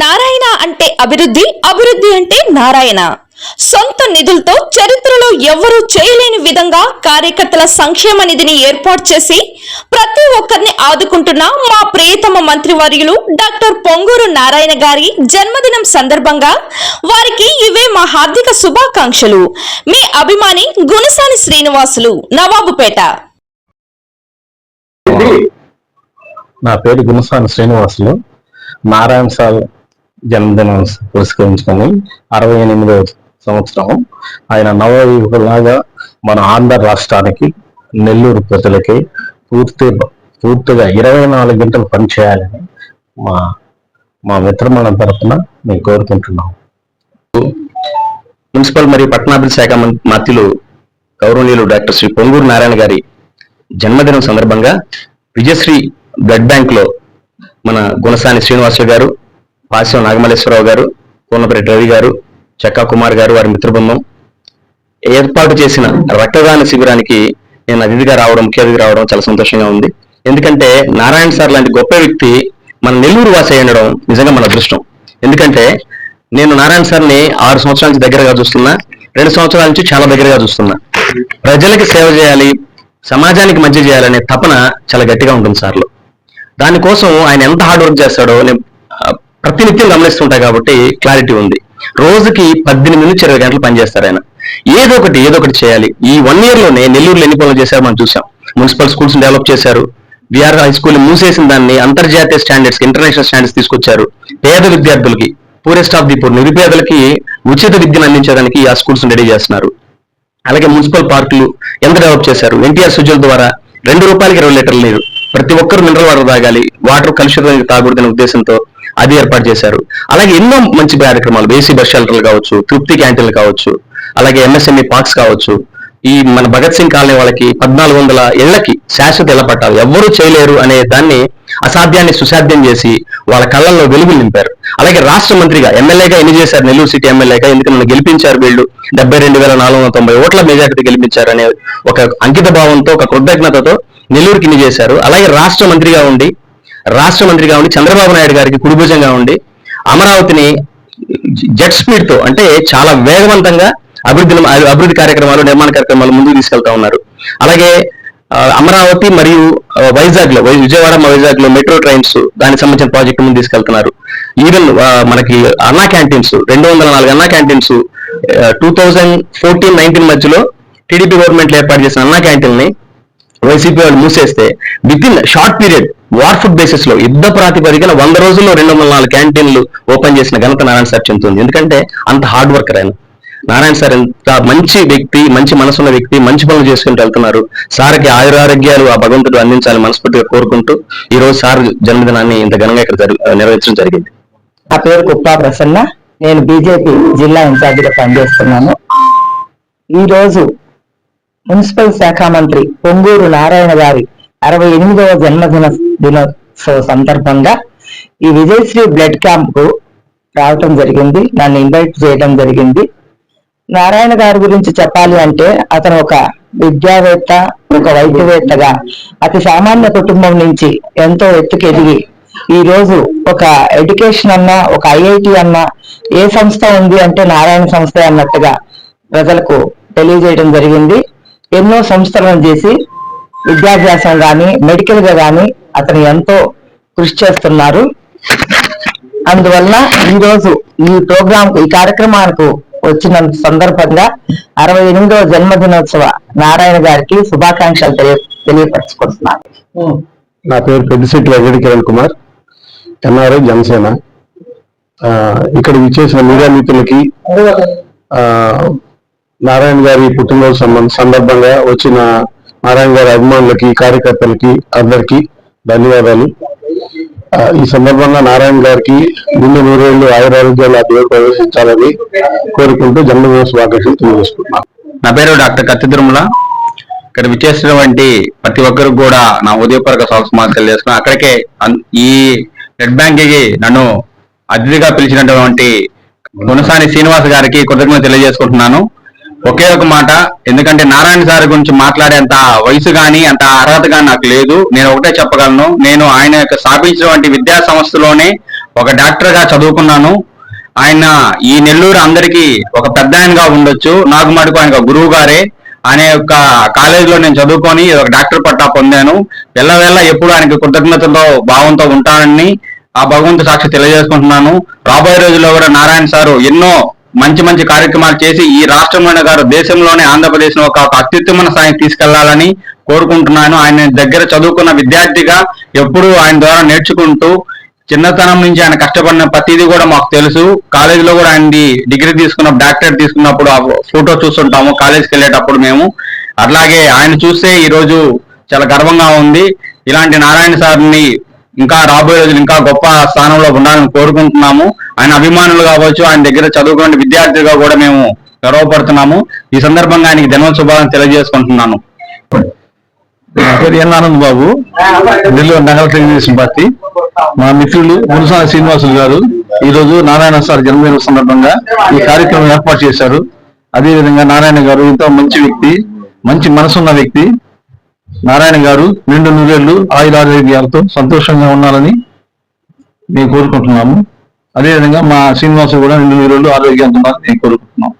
నారాయణ అంటే అభివృద్ధి అభివృద్ధి అంటే నారాయణ. సొంత నిధులతో చరిత్రలో ఎవ్వరూ చేయలేని విధంగా కార్యకర్తల సంక్షేమ నిధిని ఏర్పాటు చేసి ప్రతి ఒక్కరిని ఆదుకుంటున్న మా ప్రియతమ మంత్రివర్యులు డాక్టర్ పొంగూరు నారాయణ గారి జన్మదినం సందర్భంగా వారికి ఇవే మా హార్దిక శుభాకాంక్షలు. మీ అభిమాని గుణసాని శ్రీనివాసులు నవాబుపేట. నా పేరు గుణసాని శ్రీనివాసులు. నారాయణ సార్ జన్మదినం పురస్కరించుకొని అరవై ఎనిమిదవ సంవత్సరం ఆయన నవయుగలాగా మన ఆంధ్ర రాష్ట్రానికి నెల్లూరు ప్రజలకి పూర్తి పూర్తిగా ఇరవై నాలుగు గంటలు పనిచేయాలని మా మా మిత్రమణ తరఫున మేము కోరుకుంటున్నాం. మున్సిపల్ మరియు పట్టణాభివృద్ధి శాఖ మంత్రులు గౌరవనీయులు డాక్టర్ శ్రీ పొంగూరు నారాయణ గారి జన్మదినం సందర్భంగా విజయశ్రీ బ్లడ్ బ్యాంక్లో మన గుణసాని శ్రీనివాసులు గారు పాశ్యం నాగమల్లేశ్వరరావు గారు కూనపరెడ్డి రవి గారు చెక్కా కుమార్ గారు వారి మిత్రబృందం. ఏర్పాటు చేసిన రక్తదాన శిబిరానికి నేను అతిథిగా రావడం ముఖ్య అతిథిగా రావడం చాలా సంతోషంగా ఉంది. ఎందుకంటే నారాయణ సార్ లాంటి గొప్ప వ్యక్తి మన నెల్లూరు వాసి అయ్యడం నిజంగా మన అదృష్టం. ఎందుకంటే నేను నారాయణ సార్ని ఆరు సంవత్సరాల నుంచి దగ్గరగా చూస్తున్నా రెండు సంవత్సరాల నుంచి చాలా దగ్గరగా చూస్తున్నా. ప్రజలకి సేవ చేయాలి సమాజానికి మంచి చేయాలనే తపన చాలా గట్టిగా ఉంటుంది సార్లో. దానికోసం ఆయన ఎంత హార్డ్ వర్క్ చేస్తాడో నేను ప్రతినిత్యం గమనిస్తుంటాయి కాబట్టి క్లారిటీ ఉంది. రోజుకి పద్దెనిమిది నుంచి ఇరవై గంటలు పనిచేస్తారు ఆయన. ఏదో ఒకటి ఏదో ఒకటి చేయాలి. ఈ వన్ ఇయర్లోనే నెల్లూరులో ఎన్ని పనులు చేశారో మనం చూసాం మున్సిపల్ స్కూల్స్ డెవలప్ చేశారు. విఆర్ హై స్కూల్ మూసేసిన దాన్ని అంతర్జాతీయ స్టాండర్డ్స్ ఇంటర్నేషనల్ స్టాండర్డ్స్ తీసుకొచ్చారు. పేద విద్యార్థులకి పూరెస్ట్ ఆఫ్ ది పూర్ నిరుపేదలకి ఉచిత విద్యను అందించడానికి ఆ స్కూల్స్ రెడీ చేస్తున్నారు. అలాగే మున్సిపల్ పార్కులు ఎంత డెవలప్ చేశారు? ఎన్టీఆర్ సుజల్ ద్వారా రెండు రూపాయలకి ఇరవై లీటర్లు నీరు. ప్రతి ఒక్కరు మినరల్ వాటర్ తాగాలి. వాటర్ కలుషితం తాగకూడదనే ఉద్దేశంతో అది ఏర్పాటు చేశారు. అలాగే ఎన్నో మంచి కార్యక్రమాలు బేసీ బస్ షెల్టర్లు కావచ్చు తృప్తి క్యాంటీన్లు కావచ్చు అలాగే ఎంఎస్ఎంఈ పార్క్స్ కావచ్చు. ఈ మన భగత్ సింగ్ కాలనీ వాళ్ళకి పద్నాలుగు వందల ఇళ్ళకి శాశ్వత ఇళ్ళ పట్టాలు ఎవ్వరూ చేయలేరు అనే దాన్ని అసాధ్యాన్ని సుసాధ్యం చేసి వాళ్ళ కళ్ళల్లో వెలుగు నింపారు. అలాగే రాష్ట్ర మంత్రిగా ఎమ్మెల్యేగా ఎన్ని చేశారు నెల్లూరు సిటీ ఎమ్మెల్యేగా ఎందుకు నన్ను గెలిపించారు వీళ్ళు? డెబ్బై రెండు వేల నాలుగు వందల తొంభై ఓట్ల మెజార్టీ గెలిపించారు అనే ఒక అంకిత భావంతో ఒక కృతజ్ఞతతో నెల్లూరుకి ఇన్ని చేశారు. అలాగే రాష్ట్ర మంత్రిగా ఉండి రాష్ట్ర మంత్రిగా ఉండి చంద్రబాబు నాయుడు గారికి కుడిభుజంగా ఉండి అమరావతిని జెట్ స్పీడ్తో అంటే చాలా వేగవంతంగా అభివృద్ధి అభివృద్ధి కార్యక్రమాలు నిర్మాణ కార్యక్రమాలు ముందుకు తీసుకెళ్తా ఉన్నారు. అలాగే అమరావతి మరియు వైజాగ్లో విజయవాడ వైజాగ్లో మెట్రో ట్రైన్స్ దానికి సంబంధించిన ప్రాజెక్టు ముందు తీసుకెళ్తున్నారు. ఈవెన్ మనకి అన్నా క్యాంటీన్స్ రెండు వందల నాలుగు Anna canteens two thousand fourteen nineteen మధ్యలో టీడీపీ గవర్నమెంట్ ఏర్పాటు చేసిన అన్నా క్యాంటీన్ని వైసీపీ వాళ్ళు మూసేస్తే within short period war food బేసిస్లో యుద్ధ ప్రాతిపదికన వంద రోజుల్లో రెండు వందల నాలుగు క్యాంటీన్లు ఓపెన్ చేసిన ఘనత నారాయణ సార్ చెందుతుంది. ఎందుకంటే అంత హార్డ్ వర్కర్ ఆయన. నారాయణ సార్ ఎంత మంచి వ్యక్తి మంచి మనసున్న వ్యక్తి మంచి పనులు చేసుకుంటూ వెళ్తున్నారు. సార్కి ఆయురారోగ్యాలు ఆ భగవంతుడు అందించాలని మనస్ఫూర్తిగా కోరుకుంటూ ఈ రోజు సార్ జన్మదినాన్ని ఇంత ఘనంగా ఇక్కడ నిర్వహించడం జరిగింది. నా పేరు కుప్పా ప్రసన్న. నేను బీజేపీ జిల్లా ఇన్ఛార్జిగా పనిచేస్తున్నాను. ఈ రోజు మున్సిపల్ శాఖ మంత్రి పొంగూరు నారాయణ గారి అరవై ఎనిమిదవ జన్మదిన దినోత్సవ సందర్భంగా ఈ విజయశ్రీ బ్లడ్ క్యాంప్కు రావటం జరిగింది. నన్ను ఇన్వైట్ చేయడం జరిగింది. నారాయణ గారి గురించి చెప్పాలి అంటే అతను ఒక విద్యావేత్త ఒక వైద్యవేత్తగా అతి సామాన్య కుటుంబం నుంచి ఎంతో ఎత్తుకు ఎదిగి ఈ రోజు ఒక ఎడ్యుకేషన్ అన్నా ఒక ఐఐటి అన్నా ఏ సంస్థ ఉంది అంటే నారాయణ సంస్థ అన్నట్టుగా ప్రజలకు తెలియజేయడం జరిగింది. ఎన్నో సంస్థలను చేసి విద్యాభ్యాసం గాని మెడికల్గా గాని అతను ఎంతో కృషి చేస్తున్నారు. అందువల్ల ఈరోజు ఈ ప్రోగ్రామ్ ఈ కార్యక్రమానికి వచ్చిన సందర్భంగా అరవై ఎనిమిదవ జన్మదినోత్సవ నారాయణ గారికి శుభాకాంక్షలు తెలియ తెలియపరచుకుంటున్నాను. నా పేరు పెద్దిశెట్టి వెంకట కిరణ్ కుమార్. ఎన్ఆర్ఐ జనసేన. ఆ, ఇక్కడ విచ్చేసిన మీడియా మిత్రులకి నారాయణ గారి పుట్టినరోజు సంబంధ సందర్భంగా వచ్చిన నారాయణ గారి అభిమానులకి కార్యకర్తలకి అందరికీ ధన్యవాదాలు. ఈ సందర్భంగా నారాయణ గారికి ముందు నూరేళ్ళు ఆయురారోగ్యాలు ఆ దేవుడు ప్రవేశించాలని కోరుకుంటూ జన్మదిన శుభాకాంక్షలు తెలియజేసుకుంటున్నాను. నా పేరు డాక్టర్ కత్తి తిరుమల. ఇక్కడ విచ్చేసినటువంటి ప్రతి ఒక్కరికి కూడా నా ఉదయపూర్వక స్వాగతం తెలియజేస్తున్నాను. అక్కడికే ఈ నెట్ బ్యాంక్ నన్ను అతిథిగా పిలిచినటువంటి గుణసాని శ్రీనివాస్ గారికి కృతజ్ఞత తెలియజేసుకుంటున్నాను. ఒకే ఒక మాట ఎందుకంటే నారాయణ సార్ గురించి మాట్లాడేంత వయసు గాని అంత అర్హత గాని నాకు లేదు. నేను ఒకటే చెప్పగలను. నేను ఆయన యొక్క స్థాపించినటువంటి విద్యా సంస్థలోనే ఒక డాక్టర్గా చదువుకున్నాను. ఆయన ఈ నెల్లూరు అందరికీ ఒక పెద్ద ఆయనగా ఉండొచ్చు. నాకు మటుకు ఆయన ఒక గురువు గారే. అనే యొక్క కాలేజీలో నేను చదువుకొని ఒక డాక్టర్ పట్టా పొందాను. వెళ్ళవేళ ఎప్పుడు ఆయనకి కృతజ్ఞతతో భావంతో ఉంటానని ఆ భగవంతు సాక్షి తెలియజేసుకుంటున్నాను. రాబోయే రోజుల్లో కూడా నారాయణ సారు ఎన్నో మంచి మంచి కార్యక్రమాలు చేసి ఈ రాష్ట్రంలోనే గారు దేశంలోనే ఆంధ్రప్రదేశ్ ఒక ఒక అత్యుత్తమ స్థాయికి తీసుకెళ్ళాలని కోరుకుంటున్నాను. ఆయన దగ్గర చదువుకున్న విద్యార్థిగా ఎప్పుడూ ఆయన ద్వారా నేర్చుకుంటూ చిన్నతనం నుంచి ఆయన కష్టపడిన ప్రతిదీ కూడా మాకు తెలుసు. కాలేజీలో కూడా ఆయన డిగ్రీ తీసుకున్న డాక్టరేట్ తీసుకున్నప్పుడు ఆ ఫోటో చూస్తుంటాము. కాలేజీకి వెళ్ళేటప్పుడు మేము. అట్లాగే ఆయన చూస్తే ఈరోజు చాలా గర్వంగా ఉంది. ఇలాంటి నారాయణ సార్ని ఇంకా రాబోయే రోజులు ఇంకా గొప్ప స్థానంలో ఉండాలని కోరుకుంటున్నాము. ఆయన అభిమానులు కావచ్చు ఆయన దగ్గర చదువుకునే విద్యార్థులుగా కూడా మేము గర్వపడుతున్నాము. ఈ సందర్భంగా ఆయనకి ధన్యవాదాలు తెలియజేసుకుంటున్నాను. ఎన్ ఆనంద్ బాబు. నెల్లూరు నగర తెలుగుదేశం పార్టీ. మా మిత్రులు మునసాని శ్రీనివాసులు గారు ఈ రోజు నారాయణ సార్ జన్మదిన సందర్భంగా ఈ కార్యక్రమం ఏర్పాటు చేశారు. అదే విధంగా నారాయణ గారు ఎంతో మంచి వ్యక్తి మంచి మనసున్న వ్యక్తి. నారాయణ గారు నిండు నూరేళ్ళు ఆయుధారోగ్యాలతో సంతోషంగా ఉండాలని మేము కోరుకుంటున్నాము. అదే విధంగా మా శ్రీనివాసు కూడా నిండు నూరేళ్ళు ఆరోగ్యంగా ఉండాలని మేము కోరుకుంటున్నాం